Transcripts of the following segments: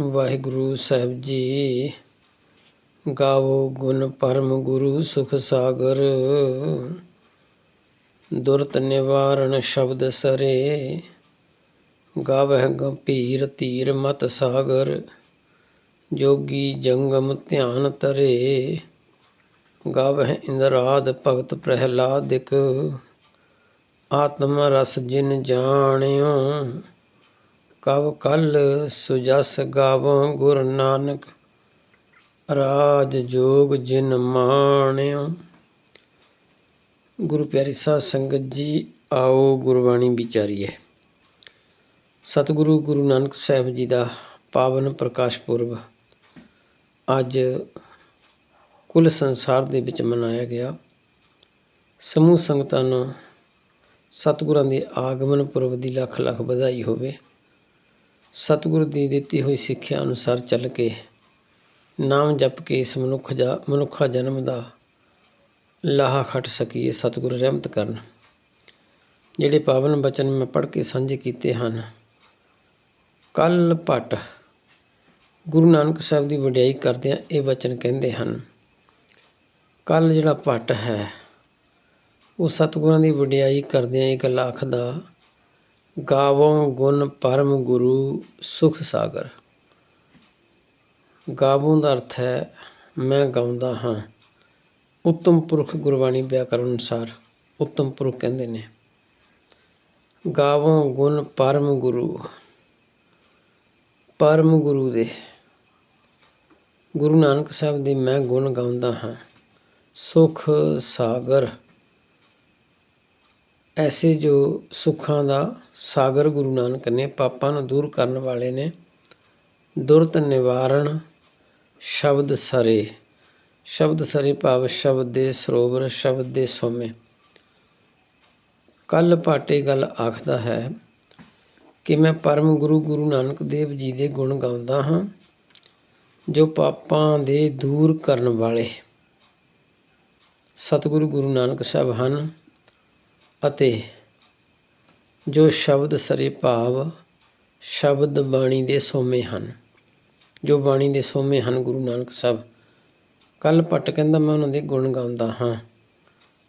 ਵਾਹਿਗੁਰੂ ਸਾਹਿਬ ਜੀ। ਗਾਵੋ ਗੁਣ ਪਰਮ ਗੁਰੂ ਸੁਖ ਸਾਗਰ। ਦੁਰਤ ਨਿਵਾਰਣ ਸ਼ਬਦ ਸਰੇ। ਗਾਵਹਿ ਗੰਭੀਰ ਧੀਰ ਮਤ ਸਾਗਰ। ਜੋਗੀ ਜੰਗਮ ਧਿਆਨ ਤਰੇ। ਗਾਵਹਿ ਇੰਦਰਾਦ ਭਗਤ ਪ੍ਰਹਿਲਾਦਿਕ। ਆਤਮ ਰਸ ਜਿਨ ਜਾਣਿਓ। ਕਵ ਕਲ ਸੁਜਸ ਗਾਵੋ ਗੁਰ ਨਾਨਕ, ਰਾਜ ਜੋਗ ਜਿਨ ਮਾਣਿਓ। ਗੁਰੂ ਪਿਆਰੀ ਸਾਧ ਸੰਗਤ ਜੀ, ਆਓ ਗੁਰਬਾਣੀ ਵਿਚਾਰੀਏ। ਸਤਿਗੁਰੂ ਗੁਰੂ ਨਾਨਕ ਸਾਹਿਬ ਜੀ ਦਾ ਪਾਵਨ ਪ੍ਰਕਾਸ਼ ਪੁਰਬ ਅੱਜ ਕੁੱਲ ਸੰਸਾਰ ਦੇ ਵਿੱਚ ਮਨਾਇਆ ਗਿਆ। ਸਮੂਹ ਸੰਗਤਾਂ ਨੂੰ ਸਤਿਗੁਰਾਂ ਦੇ ਆਗਮਨ ਪੁਰਬ ਦੀ ਲੱਖ ਲੱਖ ਵਧਾਈ ਹੋਵੇ। ਸਤਿਗੁਰ ਦੀ ਦਿੱਤੀ ਹੋਈ ਸਿੱਖਿਆ ਅਨੁਸਾਰ ਚੱਲ ਕੇ ਨਾਮ ਜਪ ਕੇ ਇਸ ਮਨੁੱਖ ਦਾ ਮਨੁੱਖਾ ਜਨਮ ਦਾ ਲਾਹਾ ਖੱਟ ਸਕੀਏ ਸਤਿਗੁਰ ਰਹਿਮਤ ਕਰਨ। ਜਿਹੜੇ ਪਾਵਨ ਬਚਨ ਮੈਂ ਪੜ੍ਹ ਕੇ ਸਾਂਝੇ ਕੀਤੇ ਹਨ। ਕੱਲ ਭੱਟ ਗੁਰੂ ਨਾਨਕ ਸਾਹਿਬ ਦੀ ਵਡਿਆਈ ਕਰਦਿਆਂ ਇਹ ਬਚਨ ਕਹਿੰਦੇ ਹਨ, ਕੱਲ ਜਿਹੜਾ ਭੱਟ ਹੈ, ਉਹ ਸਤਿਗੁਰਾਂ ਦੀ ਵਡਿਆਈ ਕਰਦਿਆਂ ਇਹ ਗੱਲ ਆਖਦਾ ਗਾਵੋ ਗੁਣ ਪਰਮ ਗੁਰੂ ਸੁਖ ਸਾਗਰ। ਗਾਵੋਂ ਦਾ ਅਰਥ ਹੈ, ਮੈਂ ਗਾਉਂਦਾ ਹਾਂ। ਉੱਤਮ ਪੁਰਖ ਗੁਰਬਾਣੀ ਵਿਆਕਰਨ ਅਨੁਸਾਰ ਉੱਤਮ ਪੁਰਖ ਕਹਿੰਦੇ ਨੇ, ਗਾਵੋਂ ਗੁਣ ਪਰਮ ਗੁਰੂ ਪਰਮ ਗੁਰੂ ਦੇ। ਗੁਰੂ ਨਾਨਕ ਸਾਹਿਬ ਦੇ ਮੈਂ ਗੁਣ ਗਾਉਂਦਾ ਹਾਂ, ਸੁਖ ਸਾਗਰ। ਐਸੇ ਜੋ ਸੁੱਖਾਂ ਦਾ ਸਾਗਰ ਗੁਰੂ ਨਾਨਕ ਨੇ ਪਾਪਾਂ ਨੂੰ ਦੂਰ ਕਰਨ ਵਾਲੇ ਨੇ, ਦੁਰਤ ਨਿਵਾਰਣ ਸ਼ਬਦ ਸਰੇ। ਸ਼ਬਦ ਸਰੇ ਭਾਵ ਸ਼ਬਦ ਦੇ ਸਰੋਵਰ, ਸ਼ਬਦ ਦੇ ਸੋਮੇ। ਕੱਲ ਪਾਟੇ ਗੱਲ ਆਖਦਾ ਹੈ ਕਿ ਮੈਂ ਪਰਮ ਗੁਰੂ ਗੁਰੂ ਨਾਨਕ ਦੇਵ ਜੀ ਦੇ ਗੁਣ ਗਾਉਂਦਾ ਹਾਂ, ਜੋ ਪਾਪਾਂ ਦੇ ਦੂਰ ਕਰਨ ਵਾਲੇ। ਸਤਿਗੁਰੂ ਗੁਰੂ ਨਾਨਕ ਸਾਹਿਬ ਹਨ ਅਤੇ ਜੋ ਸ਼ਬਦ ਸਰੇ ਭਾਵ, ਸ਼ਬਦ ਬਾਣੀ ਦੇ ਸੋਮੇ ਹਨ। ਜੋ ਬਾਣੀ ਦੇ ਸੋਮੇ ਹਨ, ਗੁਰੂ ਨਾਨਕ ਸਾਹਿਬ। ਕੱਲ ਪੱਟ ਕਹਿੰਦਾ, ਮੈਂ ਉਹਨਾਂ ਦੇ ਗੁਣ ਗਾਉਂਦਾ ਹਾਂ।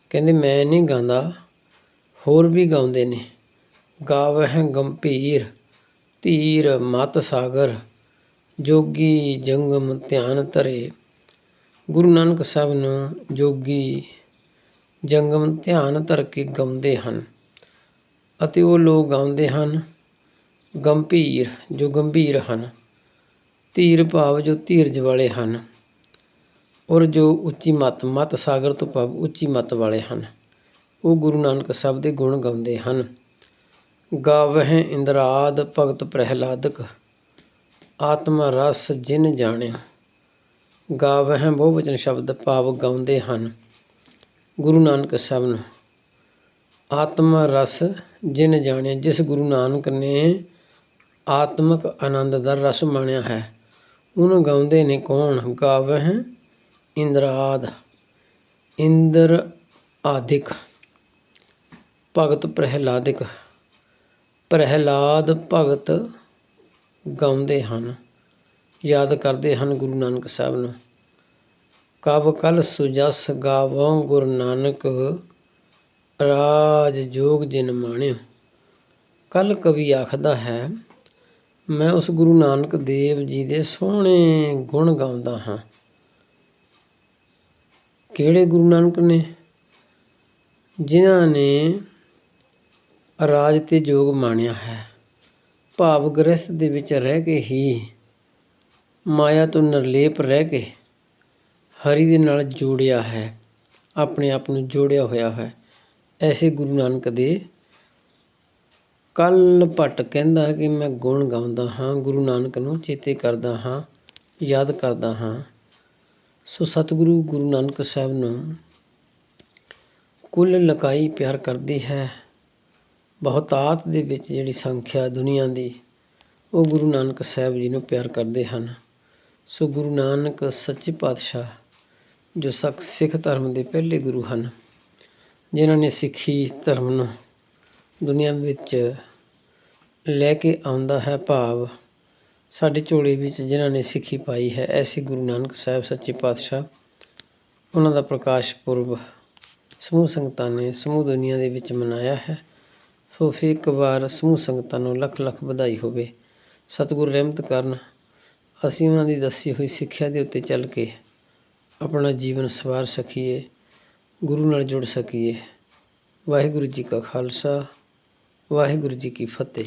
ਕਹਿੰਦੇ, ਮੈਂ ਨਹੀਂ ਗਾਉਂਦਾ, ਹੋਰ ਵੀ ਗਾਉਂਦੇ ਨੇ। ਗਾਵਹਿ ਗੰਭੀਰ ਧੀਰ ਮਤ ਸਾਗਰ, ਜੋਗੀ ਜੰਗਮ ਧਿਆਨ ਧਰੇ। ਗੁਰੂ ਨਾਨਕ ਸਾਹਿਬ ਨੂੰ ਜੋਗੀ ਜੰਗਮ ਧਿਆਨ ਧਰ ਕੇ ਗਾਉਂਦੇ ਹਨ ਅਤੇ ਉਹ ਲੋਕ ਗਾਉਂਦੇ ਹਨ। ਗੰਭੀਰ, ਜੋ ਗੰਭੀਰ ਹਨ, ਧੀਰ ਭਾਵ ਜੋ ਧੀਰਜ ਵਾਲੇ ਹਨ ਔਰ ਜੋ ਉੱਚੀ ਮੱਤ ਮੱਤ ਸਾਗਰ ਤੋਂ ਭਾਵ ਉੱਚੀ ਮੱਤ ਵਾਲੇ ਹਨ, ਉਹ ਗੁਰੂ ਨਾਨਕ ਸਾਹਿਬ ਦੇ ਗੁਣ ਗਾਉਂਦੇ ਹਨ। ਗਾਵਹਿ ਇੰਦਰਾਦ ਭਗਤ ਪ੍ਰਹਿਲਾਦਕ, ਆਤਮ ਰਸ ਜਿਨ ਜਾਣਿਆ। ਗਾਵਹਿ ਬਹੁਵਚਨ ਸ਼ਬਦ ਭਾਵ ਗਾਉਂਦੇ ਹਨ। ਗੁਰੂ ਨਾਨਕ ਸਾਹਿਬ ਨੂੰ। ਆਤਮਾ ਰਸ ਜਿਨ ਜਾਣਿਆ, ਜਿਸ ਗੁਰੂ ਨਾਨਕ ਨੇ ਆਤਮਿਕ ਆਨੰਦ ਦਾ ਰਸ ਮਾਣਿਆ ਹੈ, ਉਹਨੂੰ ਗਾਉਂਦੇ ਨੇ ਕੌਣ? ਗਾਵਹਿ ਇੰਦਰਾਦ। ਇੰਦਰ ਆਦਿਕ। ਭਗਤ ਪ੍ਰਹਿਲਾਦਿਕ। ਪ੍ਰਹਿਲਾਦ ਭਗਤ ਗਾਉਂਦੇ ਹਨ, ਯਾਦ ਕਰਦੇ ਹਨ ਗੁਰੂ ਨਾਨਕ ਸਾਹਿਬ ਨੂੰ। ਕਬ ਕਲ ਸੁਜਸ ਗਾਵੋਂ ਗੁਰ ਨਾਨਕ, ਰਾਜ ਜੋਗ ਜਿਨ ਮਾਣਿਓ। ਕੱਲ ਕਵੀ ਆਖਦਾ ਹੈ, ਮੈਂ ਉਸ ਗੁਰੂ ਨਾਨਕ ਦੇਵ ਜੀ ਦੇ ਸੋਹਣੇ ਗੁਣ ਗਾਉਂਦਾ ਹਾਂ। ਕਿਹੜੇ ਗੁਰੂ ਨਾਨਕ ਨੇ? ਜਿਨ੍ਹਾਂ ਨੇ ਰਾਜ ਤੇ ਜੋਗ ਮਾਣਿਆ ਹੈ। ਭਾਵ ਗ੍ਰਸਥ ਦੇ ਵਿੱਚ ਰਹਿ ਕੇ ਹੀ ਮਾਇਆ ਤੋਂ ਨਿਰਲੇਪ ਰਹਿ ਕੇ ਹਰੀ ਦੇ ਨਾਲ ਜੋੜਿਆ ਹੈ, ਆਪਣੇ ਆਪ ਨੂੰ ਜੋੜਿਆ ਹੋਇਆ ਹੈ। ਐਸੇ ਗੁਰੂ ਨਾਨਕ ਦੇ ਕੱਲ ਭੱਟ ਕਹਿੰਦਾ ਕਿ ਮੈਂ ਗੁਣ ਗਾਉਂਦਾ ਹਾਂ, ਗੁਰੂ ਨਾਨਕ ਨੂੰ ਚੇਤੇ ਕਰਦਾ ਹਾਂ, ਯਾਦ ਕਰਦਾ ਹਾਂ। ਸੋ ਸਤਿਗੁਰੂ ਗੁਰੂ ਨਾਨਕ ਸਾਹਿਬ ਨੂੰ ਕੁੱਲ ਲਕਾਈ ਪਿਆਰ ਕਰਦੀ ਹੈ। ਬਹੁਤਾਤ ਦੇ ਵਿੱਚ ਜਿਹੜੀ ਸੰਖਿਆ ਦੁਨੀਆ ਦੀ, ਉਹ ਗੁਰੂ ਨਾਨਕ ਸਾਹਿਬ ਜੀ ਨੂੰ ਪਿਆਰ ਕਰਦੇ ਹਨ। ਸੋ ਗੁਰੂ ਨਾਨਕ ਸੱਚੇ ਪਾਤਸ਼ਾਹ ਜੋ ਸਖ ਸਿੱਖ ਧਰਮ ਦੇ ਪਹਿਲੇ ਗੁਰੂ ਹਨ, ਜਿਨ੍ਹਾਂ ਨੇ ਸਿੱਖੀ ਧਰਮ ਨੂੰ ਦੁਨੀਆ ਵਿੱਚ ਲੈ ਕੇ ਆਉਂਦਾ ਹੈ ਭਾਵ, ਸਾਡੇ ਝੋਲੇ ਵਿੱਚ ਜਿਨ੍ਹਾਂ ਨੇ ਸਿੱਖੀ ਪਾਈ ਹੈ, ਐਸੇ ਗੁਰੂ ਨਾਨਕ ਸਾਹਿਬ ਸੱਚੇ ਪਾਤਸ਼ਾਹ, ਉਹਨਾਂ ਦਾ ਪ੍ਰਕਾਸ਼ ਪੁਰਬ ਸਮੂਹ ਸੰਗਤਾਂ ਨੇ ਸਮੂਹ ਦੁਨੀਆ ਦੇ ਵਿੱਚ ਮਨਾਇਆ ਹੈ। ਸੋ ਫਿਰ ਇੱਕ ਵਾਰ ਸਮੂਹ ਸੰਗਤਾਂ ਨੂੰ ਲੱਖ ਲੱਖ ਵਧਾਈ ਹੋਵੇ। ਸਤਿਗੁਰ ਰਹਿਮਤ ਕਰਨ, ਅਸੀਂ ਉਹਨਾਂ ਦੀ ਦੱਸੀ ਹੋਈ ਸਿੱਖਿਆ ਦੇ ਉੱਤੇ ਚੱਲ ਕੇ ਆਪਣਾ ਜੀਵਨ ਸਵਾਰ ਸਕੀਏ, ਗੁਰੂ ਨਾਲ ਜੁੜ ਸਕੀਏ। ਵਾਹਿਗੁਰੂ ਜੀ ਕਾ ਖਾਲਸਾ, ਵਾਹਿਗੁਰੂ ਜੀ ਕੀ ਫਤਿਹ।